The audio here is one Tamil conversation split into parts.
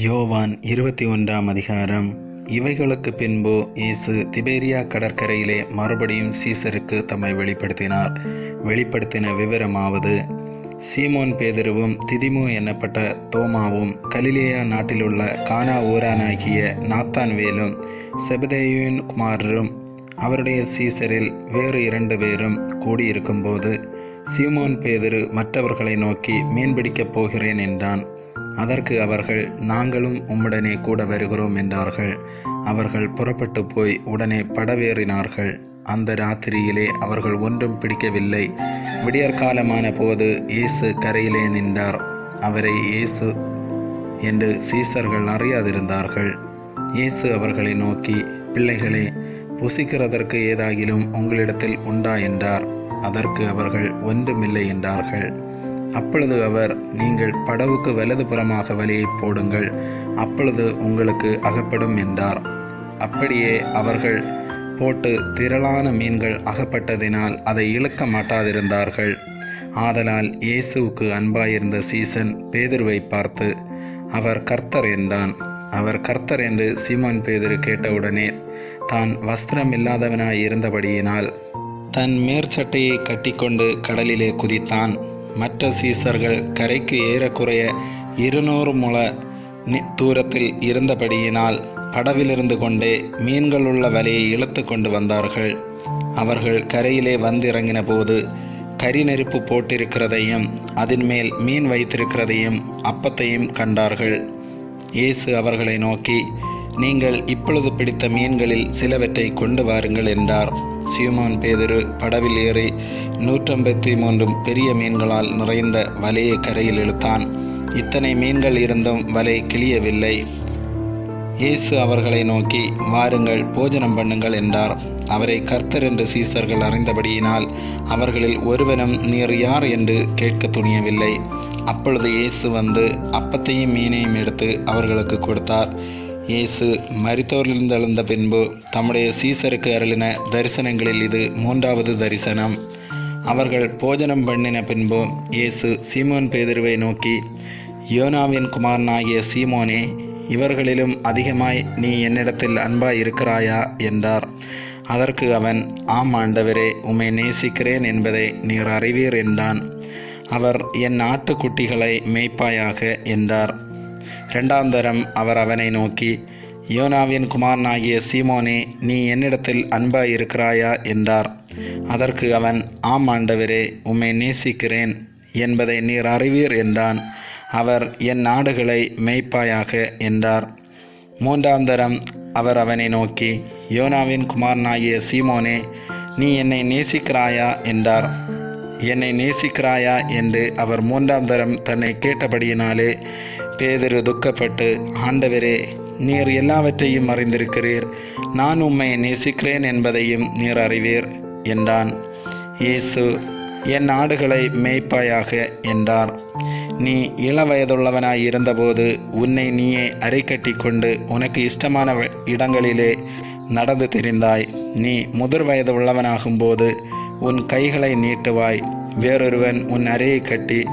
யோவான் இருபத்தி ஒன்றாம் அதிகாரம். இவைகளுக்கு பின்பு இயேசு திபேரியா கடற்கரையிலே மறுபடியும் சீசருக்கு தம்மை வெளிப்படுத்தினார். வெளிப்படுத்தின விவரமாவது சீமோன் பேதருவும் திதிமு எனப்பட்ட தோமாவும் கலிலேயா நாட்டிலுள்ள கானா ஊரானாகிய நாத்தான்வேலும் செபதேயுவின் குமாரரும் அவருடைய சீசரில் வேறு இரண்டு பேரும் கூடியிருக்கும்போது சீமோன் பேதரு மற்றவர்களை நோக்கி மீன்பிடிக்கப் போகிறேன் என்றான். அதற்கு அவர்கள் நாங்களும் உம்முடனே கூட வருகிறோம் என்றார்கள். அவர்கள் புறப்பட்டு போய் உடனே படவேறினார்கள். அந்த ராத்திரியிலே அவர்கள் ஒன்றும் பிடிக்கவில்லை. விடியற்காலமான போது இயேசு கரையிலே நின்றார். அவரை இயேசு என்று சீசர்கள் அறியாதிருந்தார்கள். இயேசு அவர்களை நோக்கி பிள்ளைகளே புசிக்கிறதற்கு ஏதாகிலும் உங்களிடத்தில் உண்டா? என்றார். அதற்கு அவர்கள் ஒன்றுமில்லை என்றார்கள். அப்பொழுது அவர் நீங்கள் படவுக்கு வலது புறமாக வலையை போடுங்கள் அப்பொழுது உங்களுக்கு அகப்படும் என்றார். அப்படியே அவர்கள் போட்டு திரளான மீன்கள் அகப்பட்டதினால் அதை இழுக்க மாட்டாதிருந்தார்கள். ஆதலால் இயேசுவுக்கு அன்பாயிருந்த சீசன் பேதுருவை பார்த்து அவர் கர்த்தர் என்றான். அவர் கர்த்தர் என்று சீமான் பேதுரு கேட்டவுடனே தான் வஸ்திரம் இல்லாதவனாய் இருந்தபடியினால் தன் மேற்சட்டையை கட்டிக்கொண்டு கடலிலே குதித்தான். மற்ற சீசர்கள் கரைக்கு ஏறக்குறைய இருநூறு முழ தூரத்தில் இருந்தபடியினால் படவிலிருந்து கொண்டே மீன்களுள்ள வலையை இழுத்து கொண்டு வந்தார்கள். அவர்கள் கரையிலே வந்திறங்கின போது கரி நெருப்பு போட்டிருக்கிறதையும் அதன் மேல் மீன் வைத்திருக்கிறதையும் அப்பத்தையும் கண்டார்கள். இயேசு அவர்களை நோக்கி நீங்கள் இப்பொழுது பிடித்த மீன்களில் சிலவற்றை கொண்டு வாருங்கள் என்றார். சீமோன் பேதரு படவில் ஏறி நூற்றம்பத்தி மூன்றும் பெரிய மீன்களால் நிறைந்த வலையை கரையில் இழுத்தான். இத்தனை மீன்கள் இருந்தும் வலை கிளியவில்லை. இயேசு அவர்களை நோக்கி வாருங்கள் போஜனம் பண்ணுங்கள் என்றார். அவரை கர்த்தர் என்று சீசர்கள் அறிந்தபடியினால் அவர்களில் ஒருவனும் நீர் யார் என்று கேட்க துணியவில்லை. அப்பொழுது இயேசு வந்து அப்பத்தையும் மீனையும் எடுத்து அவர்களுக்கு கொடுத்தார். இயேசு மரித்தோரிலிருந்து எழுந்த பின்பு தம்முடைய சீசருக்கு அருளின தரிசனங்களில் இது மூன்றாவது தரிசனம். அவர்கள் போஜனம் பண்ணின பின்பு இயேசு சீமோன் பேதிருவை நோக்கி யோனாவின் குமாரனாகிய சீமோனே இவர்களிலும் அதிகமாய் நீ என்னிடத்தில் அன்பாய் இருக்கிறாயா என்றார். அதற்கு அவன் ஆம் ஆண்டவரே உம்மை நேசிக்கிறேன் என்பதை நீர் அறிவீர் என்றான். அவர் என் ஆட்டுக்குட்டிகளை மேய்ப்பாயாக என்றார். இரண்டாம் தரம் அவர் அவனை நோக்கி யோனாவின் குமாரனாகிய சீமோனே நீ என்னிடத்தில் அன்பாய் இருக்கிறாயா? என்றார். அதற்கு அவன் ஆம் ஆண்டவரே உம்மை நேசிக்கிறேன் என்பதை நீர் அறிவீர் என்றான். அவர் என் நாடுகளை மெய்ப்பாயாக என்றார். மூன்றாம் தரம் அவர் அவனை நோக்கி யோனாவின் குமாரனாகிய சீமோனே நீ என்னை நேசிக்கிறாயா? என்றார். என்னை நேசிக்கிறாயா என்று அவர் மூன்றாம் தரம் தன்னை கேட்டபடியினாலே பேதரு துக்கப்பட்டு ஆண்டவரே நீர் எல்லாவற்றையும் அறிந்திருக்கிறீர். நான் உம்மை நேசிக்கிறேன் என்பதையும் நீர் அறிவீர் என்றான். இயேசு என் ஆடுகளை மேய்ப்பாயாக என்றார். நீ இளவயதுள்ளவனாய் இருந்தபோது உன்னை நீயே அரைக்கட்டி கொண்டு உனக்கு இஷ்டமான வ- இடங்களிலே நடந்து தெரிந்தாய். நீ முதிர் வயது உள்ளவனாகும்போது உன் கைகளை நீட்டுவாய். வேறொருவன் உன் அறையை கட்டி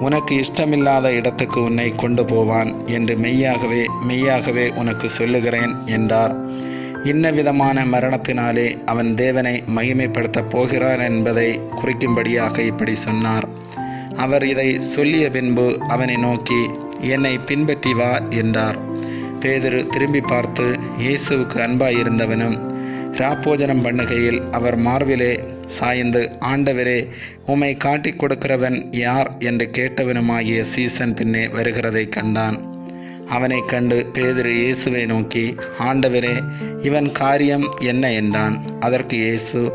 உனக்கு இஷ்டமில்லாத இடத்துக்கு உன்னை கொண்டு போவான் என்று மெய்யாகவே மெய்யாகவே உனக்கு சொல்லுகிறேன் என்றார். இன்ன விதமான மரணத்தினாலே அவன் தேவனை மகிமைப்படுத்தப் போகிறான் என்பதை குறிக்கும்படியாக இப்படி சொன்னார். அவர் இதை சொல்லிய பின்பு அவனை நோக்கி என்னை பின்பற்றி வா என்றார். பேதுரு திரும்பி பார்த்து இயேசுவுக்கு அன்பாயிருந்தவனும் ராப்போஜனம் பண்ணுகையில் அவர் மார்பிலே சாய்ந்து ஆண்டவரே உம்மை காட்டிக் கொடுக்கிறவன் யார் என்று கேட்டவனுமாகிய சீசன் பின்னே வருகிறதைக் கண்டான். அவனைக் கண்டு பேதுரு இயேசுவை நோக்கி ஆண்டவரே இவன் காரியம் என்ன? என்றான். அதற்கு இயேசு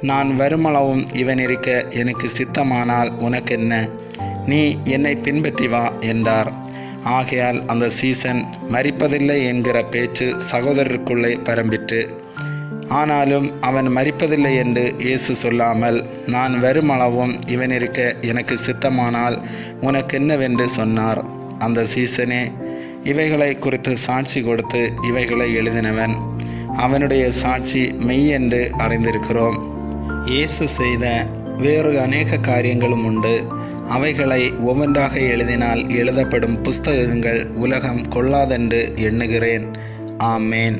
நான் வருமளவும் இவன் இருக்க எனக்கு சித்தமானால் உனக்கென்ன நீ என்னை பின்பற்றி வா என்றார். ஆகையால் அந்த சீசன் மறிப்பதில்லை என்கிற பேச்சு சகோதரருக்குள்ளே பரம்பிற்று. ஆனாலும் அவன் மறிப்பதில்லை என்று இயேசு சொல்லாமல் நான் வருமளவும் இவன் இருக்க எனக்கு சித்தமானால் உனக்கென்னவென்று சொன்னார்? அந்த சீசனே இவைகளை குறித்து சாட்சி கொடுத்து இவைகளை எழுதினவன். அவனுடைய சாட்சி மெய் என்று அறிந்திருக்கிறோம். இயேசு செய்த வேறு அநேக காரியங்களும் உண்டு. அவைகளை ஒவ்வொன்றாக எழுதினால் எழுதப்படும் புஸ்தகங்கள் உலகம் கொள்ளாதென்று எண்ணுகிறேன். ஆமேன்.